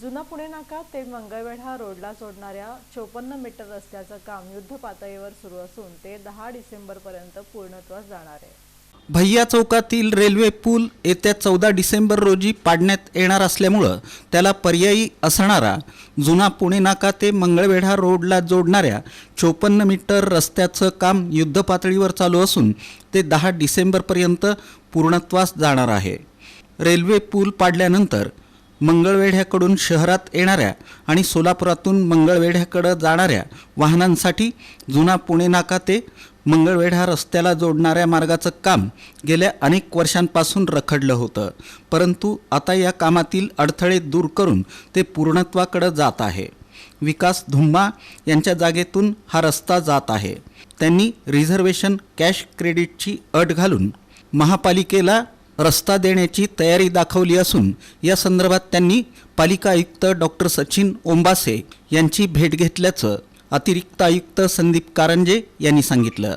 जुना पुणे नाका ते मंगळवेढा रोडला जोडणाऱ्या चोपन्न मीटर रस्त्याचं काम युद्ध पातळीवर सुरू असून ते दहा डिसेंबरपर्यंत पूर्णत्वास जाणार आहे. भैया चौकातील रेल्वे पूल येत्या चौदा डिसेंबर रोजी पाडण्यात येणार असल्यामुळं त्याला पर्यायी असणारा जुना पुणे नाका ते मंगळवेढा रोडला जोडणाऱ्या चोपन्न मीटर रस्त्याचं काम युद्धपातळीवर चालू असून ते दहा डिसेंबरपर्यंत पूर्णत्वास जाणार आहे. रेल्वे पूल पाडल्यानंतर मंगळवेढ्याकडून शहरात येणाऱ्या आणि सोलापुरातून मंगळवेढ्याकडं जाणाऱ्या वाहनांसाठी जुना पुणे नाका ते मंगळवेढा रस्त्याला जोडणाऱ्या मार्गाचं काम गेल्या अनेक वर्षांपासून रखडलं होतं. परंतु आता या कामातील अडथळे दूर करून ते पूर्णत्वाकडं जात आहे. विकास धुम्मा यांच्या जागेतून हा रस्ता जात आहे. त्यांनी रिझर्वेशन कॅश क्रेडिटची अट घालून महापालिकेला रस्ता देण्याची तयारी दाखवली असून या संदर्भात त्यांनी पालिका आयुक्त डॉक्टर सचिन ओंबासे यांची भेट घेतल्याचं अतिरिक्त आयुक्त संदीप कारंजे यांनी सांगितलं.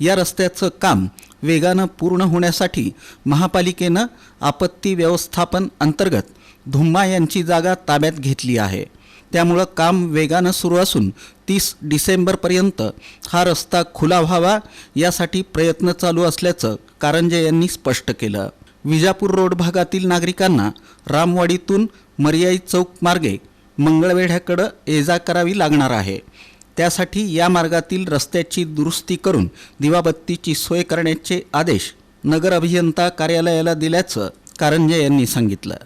या रस्त्याचं काम वेगानं पूर्ण होण्यासाठी महापालिकेनं आपत्ती व्यवस्थापन अंतर्गत धुम्मा यांची जागा ताब्यात घेतली आहे. त्यामुळं काम वेगानं सुरू असून तीस डिसेंबरपर्यंत हा रस्ता खुला व्हावा यासाठी प्रयत्न चालू असल्याचं कारंजे यांनी स्पष्ट केलं. विजापूर रोड भागातील नागरिकांना रामवाडीतून मर्याई चौक मार्गे मंगळवेढ्याकडं ये जा करावी लागणार आहे. त्यासाठी या मार्गातील रस्त्याची दुरुस्ती करून दिवाबत्तीची सोय करण्याचे आदेश नगर अभियंता कार्यालयाला दिल्याचं कारंजे यांनी सांगितलं.